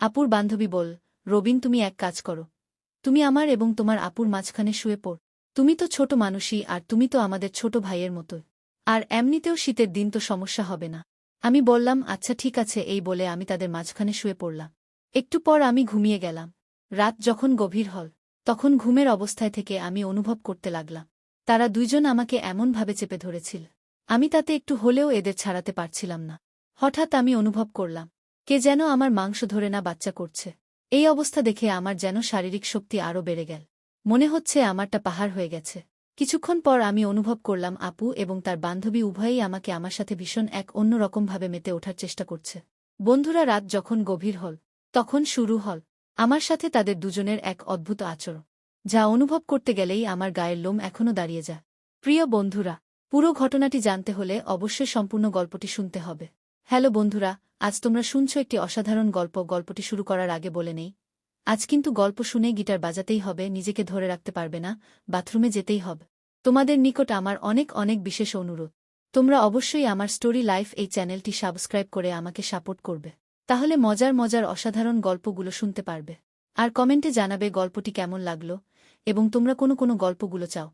আপুর বান্ধবী বল, রবিন তুমি এক কাজ করো। তুমি আমার এবং তোমার আপুর মাঝখানে শুয়ে পড়। তুমি তো ছোট মানুষই আর তুমি তো আমাদের ছোট ভাইয়ের মতো। আর এমনিতেও শীতের দিন তো সমস্যা হবে না। আমি বললাম আচ্ছা ঠিক আছে, এই বলে আমি তাদের মাঝখানে শুয়ে পড়লাম। একটু পর আমি ঘুমিয়ে গেলাম। রাত যখন গভীর হল, তখন ঘুমের অবস্থায় থেকে আমি অনুভব করতে লাগলাম। তারা দুইজন আমাকে এমনভাবে চেপে ধরেছিল। আমি তাতে একটু হলেও এদের ছাড়াতে পারছিলাম না। হঠাৎ আমি অনুভব করলাম কে যেন আমার মাংস ধরে না বাচ্চা করছে। এই অবস্থা দেখে আমার যেন শারীরিক শক্তি আরও বেড়ে গেল। মনে হচ্ছে আমারটা পাহাড় হয়ে গেছে। কিছুক্ষণ পর আমি অনুভব করলাম আপু এবং তার বান্ধবী উভয়েই আমাকে আমার সাথে ভীষণ এক অন্যরকমভাবে মেতে ওঠার চেষ্টা করছে। বন্ধুরা, রাত যখন গভীর হল, তখন শুরু হল আমার সাথে তাদের দুজনের এক অদ্ভুত আচরণ। যা অনুভব করতে গেলেই আমার গায়ের লোম এখনও দাঁড়িয়ে যায়। প্রিয় বন্ধুরা, পুরো ঘটনাটি জানতে হলে অবশ্যই সম্পূর্ণ গল্পটি শুনতে হবে। হ্যালো বন্ধুরা, আজ তোমরা শুনছ একটি অসাধারণ গল্প। গল্পটি শুরু করার আগে বলে নেই। আজ কিন্তু গল্প শুনে গিটার বাজাতেই হবে, নিজেকে ধরে রাখতে পারবে না, বাথরুমে যেতেই হবে। তোমাদের নিকট আমার অনেক অনেক বিশেষ অনুরোধ। তোমরা অবশ্যই আমার স্টোরি লাইফ এই চ্যানেলটি সাবস্ক্রাইব করে আমাকে সাপোর্ট করবে। তাহলে মজার মজার অসাধারণ গল্পগুলো শুনতে পারবে। আর কমেন্টে জানাবে গল্পটি কেমন লাগল, এবং তোমরা কোনো কোনো গল্পগুলো চাও।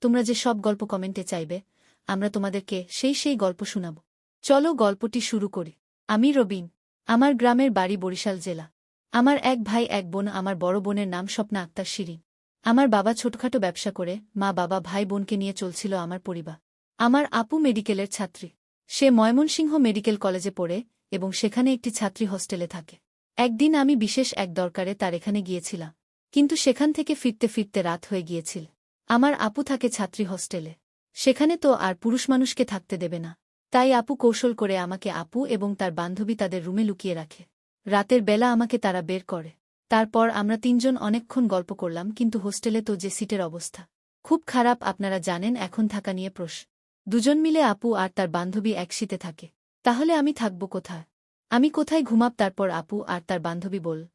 তোমরা যে সব গল্প কমেন্টে চাইবে, আমরা তোমাদেরকে সেই সেই গল্প শোনাব। চলো গল্পটি শুরু করি। আমি রবিন, আমার গ্রামের বাড়ি বরিশাল জেলা। আমার এক ভাই, এক বোন, আমার বড় বোনের নাম স্বপ্না আক্তার শিরিন। আমার বাবা ছোটখাটো ব্যবসা করে, মা বাবা ভাই বোনকে নিয়ে চলছিল আমার পরিবার। আমার আপু মেডিকেলের ছাত্রী। সে ময়মনসিংহ মেডিকেল কলেজে পড়ে এবং সেখানে একটি ছাত্রী হোস্টেলে থাকে। একদিন আমি বিশেষ এক দরকারে তার এখানে গিয়েছিলাম, কিন্তু সেখান থেকে ফিরতে ফিরতে রাত হয়ে গিয়েছিল। আমার আপু থাকে ছাত্রী হোস্টেলে। সেখানে তো আর পুরুষ মানুষকে থাকতে দেবে না। তাই আপু কৌশল করে আমাকে আপু এবং তার বান্ধবী তাদের রুমে লুকিয়ে রাখে। রাতের বেলা আমাকে তারা বের করে। তারপর আমরা তিনজন অনেকক্ষণ গল্প করলাম, কিন্তু হোস্টেলে তো যে সিটের অবস্থা। খুব খারাপ, আপনারা জানেন, এখন থাকা নিয়ে প্রশ দুজন মিলে আপু আর তার বান্ধবী এক থাকে। তাহলে আমি থাকব কোথায়? আমি কোথায় ঘুমাব? তারপর আপু আর তার বান্ধবী বল,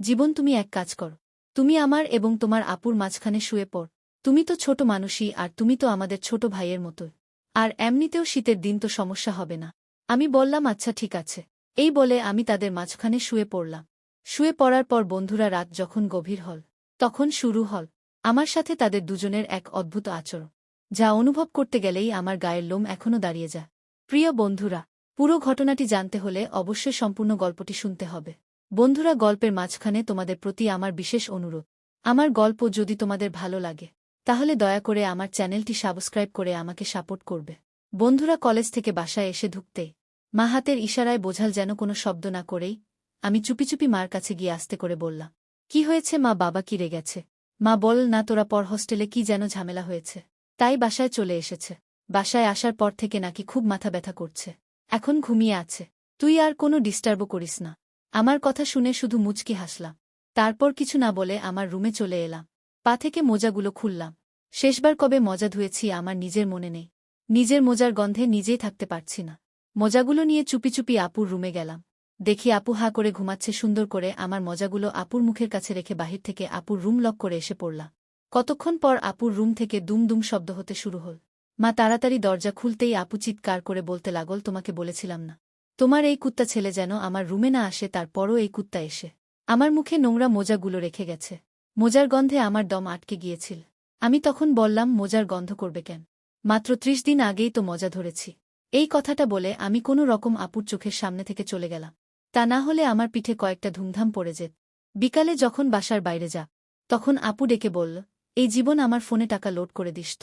জীবন, তুমি এক কাজ কর। তুমি আমার এবং তোমার আপুর মাঝখানে শুয়ে পড়। তুমি তো ছোট মানুষই আর তুমি তো আমাদের ছোট ভাইয়ের মতো আর এমনিতেও শীতের দিন তো সমস্যা হবে না। আমি বললাম আচ্ছা ঠিক আছে। এই বলে আমি তাদের মাঝখানে শুয়ে পড়লাম। শুয়ে পড়ার পর বন্ধুরা রাত যখন গভীর হল, তখন শুরু হল আমার সাথে তাদের দুজনের এক অদ্ভুত আচরণ। যা অনুভব করতে গেলেই আমার গায়ের লোম এখনও দাঁড়িয়ে যায়। প্রিয় বন্ধুরা, পুরো ঘটনাটি জানতে হলে অবশ্যই সম্পূর্ণ গল্পটি শুনতে হবে। বন্ধুরা, গল্পের মাঝখানে তোমাদের প্রতি আমার বিশেষ অনুরোধ। আমার গল্প যদি তোমাদের ভালো লাগে তাহলে দয়া করে আমার চ্যানেলটি সাবস্ক্রাইব করে আমাকে সাপোর্ট করবে। বন্ধুরা, কলেজ থেকে বাসায় এসে ঢুকতেই মা হাতের ইশারায় বোঝাল যেন কোনো শব্দ না করেই আমি চুপি চুপি মার কাছে গিয়ে আসতে করে বললাম, কি হয়েছে মা? বাবা কিরে গেছে? মা বল, না, তোরা পর হোস্টেলে কি যেন ঝামেলা হয়েছে। তাই বাসায় চলে এসেছে। বাসায় আসার পর থেকে নাকি খুব মাথা ব্যথা করছে। এখন ঘুমিয়ে আছে। তুই আর কোনো ডিস্টার্বও করিস না। আমার কথা শুনে শুধু মুচকি হাসলাম। তারপর কিছু না বলে আমার রুমে চলে এলাম। পা থেকে মোজাগুলো খুললাম। শেষবার কবে মজা ধুয়েছি আমার নিজের মনে নেই। নিজের মোজার গন্ধে নিজেই থাকতে পারছি না। মজাগুলো নিয়ে চুপি চুপি আপুর রুমে গেলাম। দেখি আপু হা করে ঘুমাচ্ছে সুন্দর করে আমার মজাগুলো আপুর মুখের কাছে রেখে বাহির থেকে আপুর রুম লক করে এসে পড়লাম। কতক্ষণ পর আপুর রুম থেকে দুম দুম শব্দ হতে শুরু হল। মা তাড়াতাড়ি দরজা খুলতেই আপু চিৎকার করে বলতে লাগল, তোমাকে বলেছিলাম না। তোমার এই কুত্তা ছেলে যেন আমার রুমে না আসে, তারপরও এই কুত্তা এসে। আমার মুখে নোংরা মোজাগুলো রেখে গেছে। মোজার গন্ধে আমার দম আটকে গিয়েছিল। আমি তখন বললাম, মোজার গন্ধ করবে কেন? মাত্র ত্রিশ দিন আগেই তো মজা ধরেছি। এই কথাটা বলে আমি কোনো রকম আপুর চোখের সামনে থেকে চলে গেলাম। তা না হলে আমার পিঠে কয়েকটা ধুমধাম পড়ে যেত। বিকালে যখন বাসার বাইরে যা, তখন আপু ডেকে বলল, এই জীবন আমার ফোনে টাকা লোড করে দিস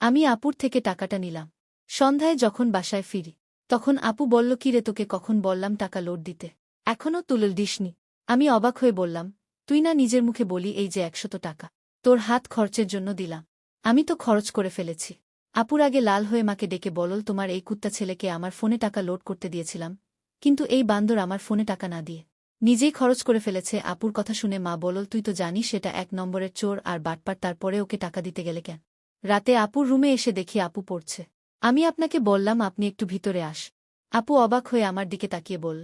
আমি আপুর থেকে টাকাটা নিলাম। সন্ধ্যায় যখন বাসায় ফিরি, তখন আপু বলল, কি রে তোকে কখন বললাম টাকা লোড দিতে? এখনও তুলল দিসনি। আমি অবাক হয়ে বললাম তুই না নিজের মুখে বলি এই যে একশত টাকা। তোর হাত খরচের জন্য দিলাম। আমি তো খরচ করে ফেলেছি। আপুর আগে লাল হয়ে মাকে ডেকে বলল, তোমার এই কুত্তা ছেলেকে আমার ফোনে টাকা লোড করতে দিয়েছিলাম, কিন্তু এই বান্দর আমার ফোনে টাকা না দিয়ে। নিজেই খরচ করে ফেলেছে আপুর কথা শুনে মা বলল, তুই তো জানিস সেটা এক নম্বরের চোর আর বাটপার, তারপরে ওকে টাকা দিতে গেলে কেন? রাতে আপুর রুমে এসে দেখি আপু পড়ছে। আমি আপনাকে বললাম, আপনি একটু ভিতরে আস। আপু অবাক হয়ে আমার দিকে তাকিয়ে বল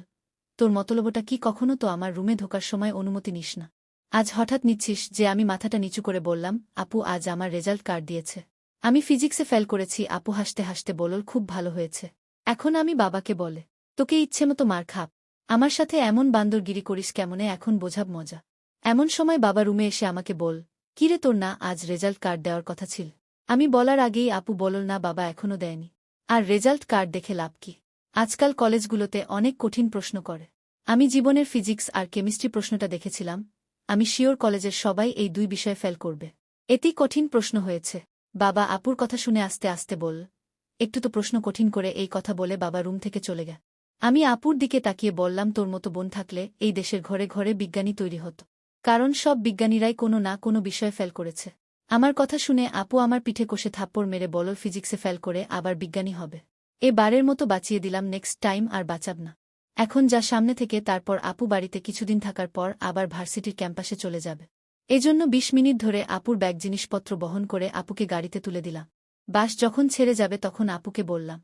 তোর মতলবটা কি কখনো তো আমার রুমে ঢোকার সময় অনুমতি নিস না। আজ হঠাৎ নিচ্ছিস যে আমি মাথাটা নিচু করে বললাম, আপু, আজ আমার রেজাল্ট কার্ড দিয়েছে। আমি ফিজিক্সে ফেল করেছি, আপু হাসতে হাসতে বলল, খুব ভালো হয়েছে। এখন আমি বাবাকে বলে, তোকে ইচ্ছে মতো মার খাপ আমার সাথে এমন বান্দরগিরি করিস কেমনে, এখন বোঝাব মজা। এমন সময় বাবা রুমে এসে আমাকে বল কিরে তোর না, আজ রেজাল্ট কার্ড দেওয়ার কথা ছিল। আমি বলার আগেই আপু বলল, না, বাবা এখনও দেয়নি। আর রেজাল্ট কার্ড দেখে লাভ কি? আজকাল কলেজগুলোতে অনেক কঠিন প্রশ্ন করে। আমি জীবনের ফিজিক্স আর কেমিস্ট্রি প্রশ্নটা দেখেছিলাম। আমি শিওর কলেজের সবাই এই দুই বিষয়ে ফেল করবে। এতেই কঠিন প্রশ্ন হয়েছে। বাবা আপুর কথা শুনে আস্তে আস্তে বল, একটু তো প্রশ্ন কঠিন করে এই কথা বলে বাবা রুম থেকে চলে গে। আমি আপুর দিকে তাকিয়ে বললাম, তোর মতো বোন থাকলে এই দেশের ঘরে ঘরে বিজ্ঞানী তৈরি হতো। কারণ সব বিজ্ঞানীরাই কোনো না কোনো বিষয়ে ফেল করেছে। আমার কথা শুনে আপু আমার পিঠে কষে থাপ্পড় মেরে বলল, ফিজিক্সে ফেল করে আবার বিজ্ঞানী হবে। এ বারের মতো বাঁচিয়ে দিলাম, নেক্সট টাইম আর বাঁচাব না। এখন যা সামনে থেকে, তারপর আপু বাড়িতে কিছুদিন থাকার পর আবার ভার্সিটির ক্যাম্পাসে চলে যাবে। এজন্য ২০ মিনিট ধরে আপুর ব্যাগ জিনিসপত্র বহন করে আপুকে গাড়িতে তুলে দিলাম। বাস যখন ছেড়ে যাবে তখন আপুকে বললাম,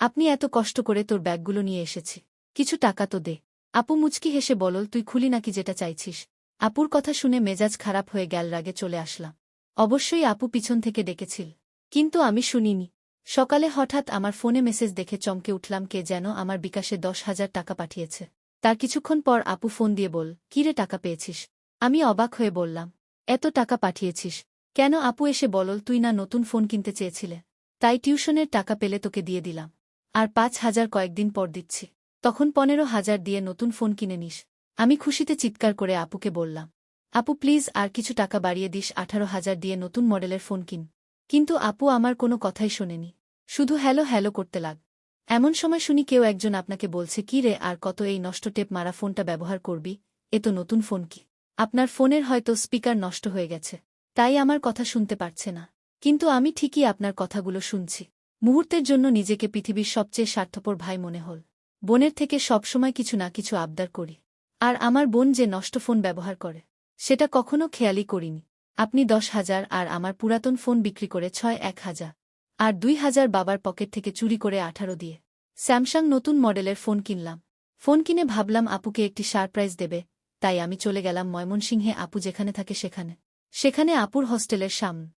আপনি এত কষ্ট করে তোর ব্যাগগুলো নিয়ে এসেছি। কিছু টাকা তো দে। আপু মুচকি হেসে বলল, তুই খুলি নাকি যেটা চাইছিস? আপুর কথা শুনে মেজাজ খারাপ হয়ে গেল রাগে চলে আসলাম। অবশ্যই আপু পিছন থেকে ডেকেছিল, কিন্তু আমি শুনিনি। সকালে হঠাৎ আমার ফোনে মেসেজ দেখে চমকে উঠলাম কে যেন আমার বিকাশে দশ হাজার টাকা পাঠিয়েছে। তার কিছুক্ষণ পর আপু ফোন দিয়ে বল কিরে টাকা পেয়েছিস? আমি অবাক হয়ে বললাম, এত টাকা পাঠিয়েছিস। কেন আপু এসে বলল তুই না নতুন ফোন কিনতে চেয়েছিলে? তাই টিউশনের টাকা পেলে তোকে দিয়ে দিলাম। আর পাঁচ হাজার কয়েকদিন পর দিচ্ছি। তখন পনেরো হাজার দিয়ে নতুন ফোন কিনে নিস। আমি খুশিতে চিৎকার করে আপুকে বললাম, আপু, প্লিজ আর কিছু টাকা বাড়িয়ে দিস, আঠারো হাজার দিয়ে নতুন মডেলের ফোন কিন। কিন্তু আপু আমার কোনো কথাই শোনেনি। শুধু হ্যালো হ্যালো করতে লাগ। এমন সময় শুনি কেউ একজন আপনাকে বলছে, কি রে, আর কত এই নষ্ট টেপ মারা ফোনটা ব্যবহার করবি? এ তো নতুন ফোন কি? আপনার ফোনের হয়তো স্পিকার নষ্ট হয়ে গেছে। তাই আমার কথা শুনতে পারছে না। কিন্তু আমি ঠিকই আপনার কথাগুলো শুনছি। মুহূর্তের জন্য নিজেকে পৃথিবীর সবচেয়ে স্বার্থপর ভাই মনে হল। বোনের থেকে সবসময় কিছু না কিছু আবদার করি। আর আমার বোন যে নষ্ট ফোন ব্যবহার করে, সেটা কখনো খেয়ালই করিনি। আপনি দশ হাজার আর আমার পুরাতন ফোন বিক্রি করে ছয়, এক হাজার। আর দুই হাজার বাবার পকেট থেকে চুরি করে আঠারো দিয়ে। স্যামসাং নতুন মডেলের ফোন কিনলাম। ফোন কিনে ভাবলাম আপুকে একটি সারপ্রাইজ দেবে, তাই আমি চলে গেলাম ময়মনসিংহে আপু যেখানে থাকে সেখানে। সেখানে আপুর হস্টেলের সামন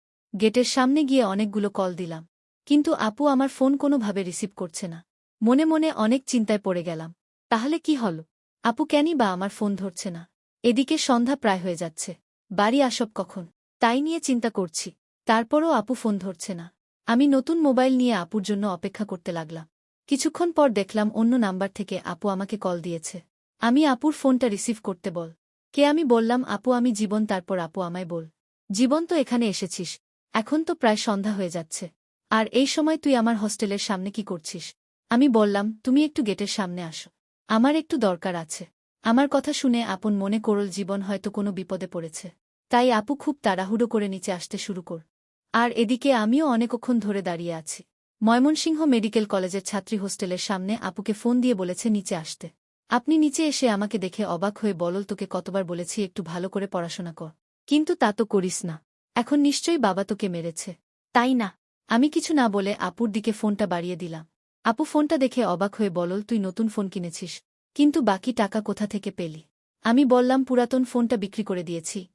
গেটের সামনে গিয়ে অনেকগুলো কল দিলাম। কিন্তু আপু আমার ফোন কোনোভাবে রিসিভ করছে না। মনে মনে অনেক চিন্তায় পড়ে গেলাম। তাহলে কি হল? আপু কেনই বা আমার ফোন ধরছে না? এদিকে সন্ধ্যা প্রায় হয়ে যাচ্ছে। বাড়ি আসব কখন? তাই নিয়ে চিন্তা করছি। তারপরও আপু ফোন ধরছে না। আমি নতুন মোবাইল নিয়ে আপুর জন্য অপেক্ষা করতে লাগলাম। কিছুক্ষণ পর দেখলাম অন্য নাম্বার থেকে আপু আমাকে কল দিয়েছে। আমি আপুর ফোনটা রিসিভ করতে বল। কে আমি বললাম, আপু, আমি জীবন। তারপর আপু আমায় বল, জীবন তো এখানে এসেছিস। এখন তো প্রায় সন্ধ্যা হয়ে যাচ্ছে। আর এই সময় তুই আমার হস্টেলের সামনে কি করছিস? আমি বললাম, তুমি একটু গেটের সামনে আসো। আমার একটু দরকার আছে। আমার কথা শুনে আপন মনে করল, জীবন হয়তো কোনো বিপদে পড়েছে। তাই আপু খুব তাড়াহুড়ো করে নিচে আসতে শুরু কর। আর এদিকে আমিও অনেকক্ষণ ধরে দাঁড়িয়ে আছি। ময়মনসিংহ মেডিকেল কলেজের ছাত্রী হোস্টেলের সামনে আপুকে ফোন দিয়ে বলেছে নিচে আসতে। আপনি নিচে এসে আমাকে দেখে অবাক হয়ে বলল, তোকে কতবার বলেছি একটু ভালো করে পড়াশোনা কর। কিন্তু তা তো করিস না। এখন নিশ্চয়ই বাবা তোকে মেরেছে। তাই না? আমি কিছু না বলে আপুর দিকে ফোনটা বাড়িয়ে দিলাম। আপু ফোনটা দেখে অবাক হয়ে বলল, তুই নতুন ফোন কিনেছিস, কিন্তু বাকি টাকা কোথা থেকে পেলি? আমি বললাম, পুরাতন ফোনটা বিক্রি করে দিয়েছি।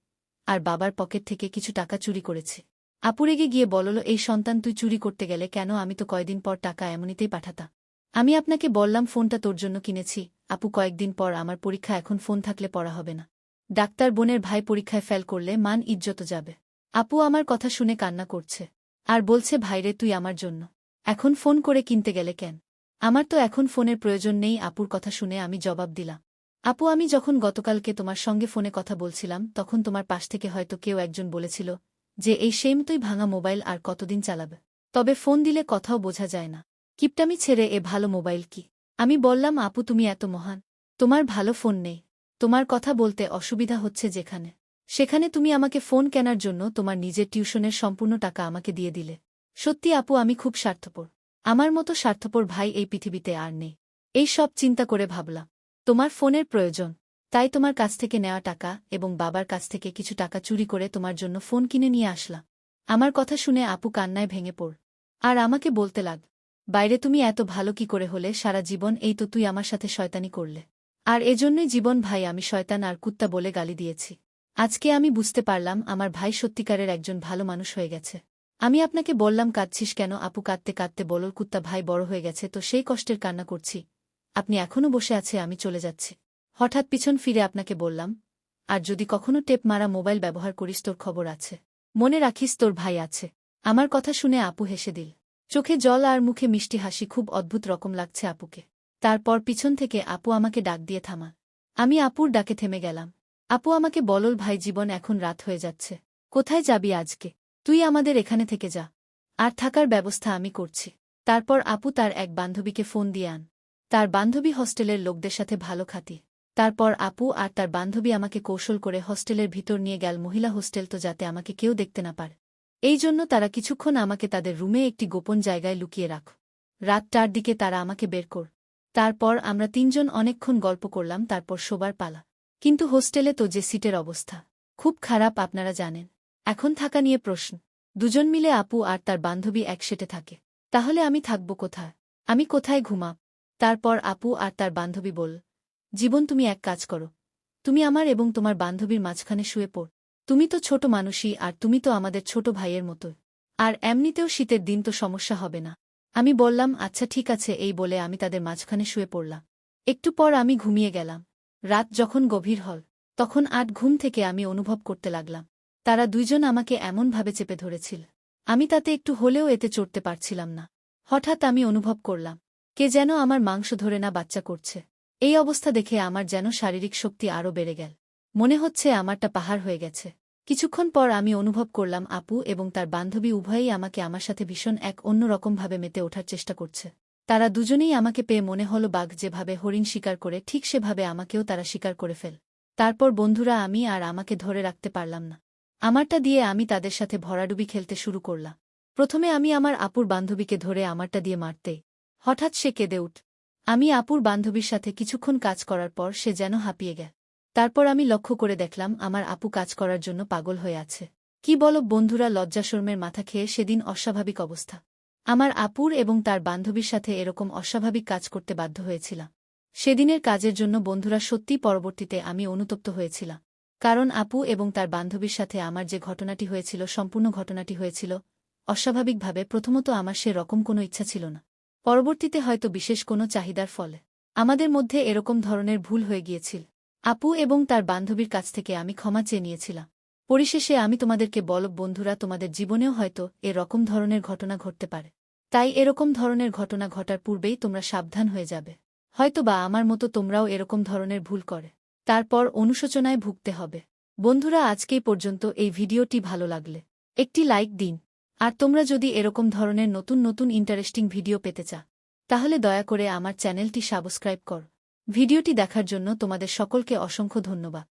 আর বাবার পকেট থেকে কিছু টাকা চুরি করেছি। আপুরেগে গিয়ে বলল, এই সন্তান তুই চুরি করতে গেলে কেন আমি তো কয়দিন পর টাকা এমনিতেই পাঠাতা। আমি আপনাকে বললাম, ফোনটা তোর জন্য কিনেছি। আপু, কয়েকদিন পর আমার পরীক্ষা, এখন ফোন থাকলে পড়া হবে না। ডাক্তার বোনের ভাই পরীক্ষায় ফেল করলে মান ইজ্জত যাবে। আপু আমার কথা শুনে কান্না করছে। আর বলছে ভাইরে তুই আমার জন্য। এখন ফোন করে কিনতে গেলে কেন? আমার তো এখন ফোনের প্রয়োজন নেই। আপুর কথা শুনে আমি জবাব দিলাম আপু, আমি যখন গতকালকে তোমার সঙ্গে ফোনে কথা বলছিলাম, তখন তোমার পাশ থেকে হয়তো কেউ একজন বলেছিল যে, এই সেম তুই ভাঙা মোবাইল আর কতদিন চালাবে? তবে ফোন দিলে কথাও বোঝা যায় না। কিপটামি ছেড়ে এ ভালো মোবাইল কি? আমি বললাম, আপু, তুমি এত মহান। তোমার ভালো ফোন নেই। তোমার কথা বলতে অসুবিধা হচ্ছে যেখানে। সেখানে তুমি আমাকে ফোন কেনার জন্য তোমার নিজের টিউশনের সম্পূর্ণ টাকা আমাকে দিয়ে দিলে। সত্যি আপু, আমি খুব স্বার্থপর। আমার মতো স্বার্থপর ভাই এই পৃথিবীতে আর নেই। এই সব চিন্তা করে ভাবলাম। তোমার ফোনের প্রয়োজন, তাই তোমার কাছ থেকে নেওয়া টাকা এবং বাবার কাছ থেকে কিছু টাকা চুরি করে তোমার জন্য ফোন কিনে নিয়ে আসলাম। আমার কথা শুনে আপু কান্নায় ভেঙে পড়। আর আমাকে বলতে লাগ, বাইরে তুমি এত ভালো কি করে হলে সারা জীবন এই তো তুই আমার সাথে শয়তানি করলে। আর এজন্যই জীবন ভাই আমি শয়তান আর কুত্তা বলে গালি দিয়েছি। আজকে আমি বুঝতে পারলাম আমার ভাই সত্যিকারের একজন ভালো মানুষ হয়ে গেছে। আমি আপনাকে বললাম কাঁদছিস কেন? আপু কাঁদতে কাঁদতে বলল, কুত্তা ভাই বড় হয়ে গেছে, তো সেই কষ্টের কান্না করছি। আপনি এখনও বসে আছে, আমি চলে যাচ্ছি। হঠাৎ পিছন ফিরে আপনাকে বললাম, আর যদি কখনো টেপ মারা মোবাইল ব্যবহার করিস, তোর খবর আছে। মনে রাখিস তোর ভাই আছে। আমার কথা শুনে আপু হেসে দিল। চোখে জল আর মুখে মিষ্টি হাসি, খুব অদ্ভুত রকম লাগছে আপুকে। তারপর পিছন থেকে আপু আমাকে ডাক দিয়ে থামা। আমি আপুর ডাকে থেমে গেলাম। আপু আমাকে বলল, ভাই, জীবন এখন রাত হয়ে যাচ্ছে। কোথায় যাবি আজকে? তুই আমাদের এখানে থেকে যা। আর থাকার ব্যবস্থা আমি করছি। তারপর আপু তার এক বান্ধবীকে ফোন দিয়ে আন। তার বান্ধবী হস্টেলের লোকদের সাথে ভালো খাতি। তারপর আপু আর তার বান্ধবী আমাকে কৌশল করে হস্টেলের ভিতর নিয়ে গেল, মহিলা হোস্টেল তো যাতে আমাকে কেউ দেখতে না পারে। এই জন্য তারা কিছুক্ষণ আমাকে তাদের রুমে একটি গোপন জায়গায় লুকিয়ে রাখ। রাতটার দিকে তারা আমাকে বের কর। তারপর আমরা তিনজন অনেকক্ষণ গল্প করলাম, তারপর শোবার পালা। কিন্তু হোস্টেলে তো যে সিটের অবস্থা, খুব খারাপ আপনারা জানেন। এখন থাকা নিয়ে প্রশ্ন। দুজন মিলে আপু আর তার বান্ধবী একসেটে থাকে। তাহলে আমি থাকব কোথায়? আমি কোথায় ঘুমাব? তারপর আপু আর তার বান্ধবী বল, জীবন তুমি এক কাজ করো। তুমি আমার এবং তোমার বান্ধবীর মাঝখানে শুয়ে পড়। তুমি তো ছোট মানুষই আর তুমি তো আমাদের ছোট ভাইয়ের মতো আর এমনিতেও শীতের দিন তো সমস্যা হবে না। আমি বললাম আচ্ছা ঠিক আছে। এই বলে আমি তাদের মাঝখানে শুয়ে পড়লাম। একটু পর আমি ঘুমিয়ে গেলাম। রাত যখন গভীর হল, তখন আট ঘুম থেকে আমি অনুভব করতে লাগলাম। তারা দুইজন আমাকে এমনভাবে চেপে ধরেছিল। আমি তাতে একটু হলেও এতে চড়তে পারছিলাম না। হঠাৎ আমি অনুভব করলাম কে যেন আমার মাংস ধরে না বাচ্চা করছে। এই অবস্থা দেখে আমার যেন শারীরিক শক্তি আরও বেড়ে গেল। মনে হচ্ছে আমারটা পাহাড় হয়ে গেছে। কিছুক্ষণ পর আমি অনুভব করলাম আপু এবং তার বান্ধবী উভয়েই আমাকে আমার সাথে ভীষণ এক অন্যরকমভাবে মেতে ওঠার চেষ্টা করছে। তারা দুজনেই আমাকে পেয়ে মনে হল বাঘ যেভাবে হরিণ শিকার করে, ঠিক সেভাবে আমাকেও তারা শিকার করে ফেল। তারপর বন্ধুরা আমি আর আমাকে ধরে রাখতে পারলাম না। আমারটা দিয়ে আমি তাদের সাথে ভরাডুবি খেলতে শুরু করলাম। প্রথমে আমি আমার আপুর বান্ধবীকে ধরে আমারটা দিয়ে মারতেই হঠাৎ সে কেঁদে উঠ। আমি আপুর বান্ধবীর সাথে কিছুক্ষণ কাজ করার পর সে যেন হাঁপিয়ে গেল তারপর আমি লক্ষ্য করে দেখলাম আমার আপু কাজ করার জন্য পাগল হয়ে আছে। কি বল বন্ধুরা, লজ্জাশর্মের মাথা খেয়ে সেদিন অস্বাভাবিক অবস্থা। আমার আপুর এবং তার বান্ধবীর সাথে এরকম অস্বাভাবিক কাজ করতে বাধ্য হয়েছিলাম। সেদিনের কাজের জন্য বন্ধুরা সত্যিই পরবর্তীতে আমি অনুতপ্ত হয়েছিলাম। কারণ আপু এবং তার বান্ধবীর সাথে আমার যে ঘটনাটি হয়েছিল, সম্পূর্ণ ঘটনাটি হয়েছিল, অস্বাভাবিকভাবে প্রথমত আমার সে রকম কোনো ইচ্ছা ছিল না। পরবর্তীতে হয়তো বিশেষ কোনো চাহিদার ফলে। আমাদের মধ্যে এরকম ধরনের ভুল হয়ে গিয়েছিল। আপু এবং তার বান্ধবীর কাছ থেকে আমি ক্ষমা চেয়ে নিয়েছিলাম। পরিশেষে আমি তোমাদেরকে বল, বন্ধুরা, তোমাদের জীবনেও হয়তো এরকম ধরনের ঘটনা ঘটতে পারে। তাই এরকম ধরনের ঘটনা ঘটার পূর্বেই তোমরা সাবধান হয়ে যাবে। হয়তো বা আমার মতো তোমরাও এরকম ধরনের ভুল করে। তারপর অনুশোচনায় ভুগতে হবে। বন্ধুরা, আজকেই পর্যন্ত এই ভিডিওটি ভালো লাগলে। একটি লাইক দিন। আর তোমরা যদি এরকম ধরনের নতুন নতুন ইন্টারেস্টিং ভিডিও পেতে চা তাহলে দয়া করে আমার চ্যানেলটি সাবস্ক্রাইব কর। ভিডিওটি দেখার জন্য তোমাদের সকলকে অসংখ্য ধন্যবাদ।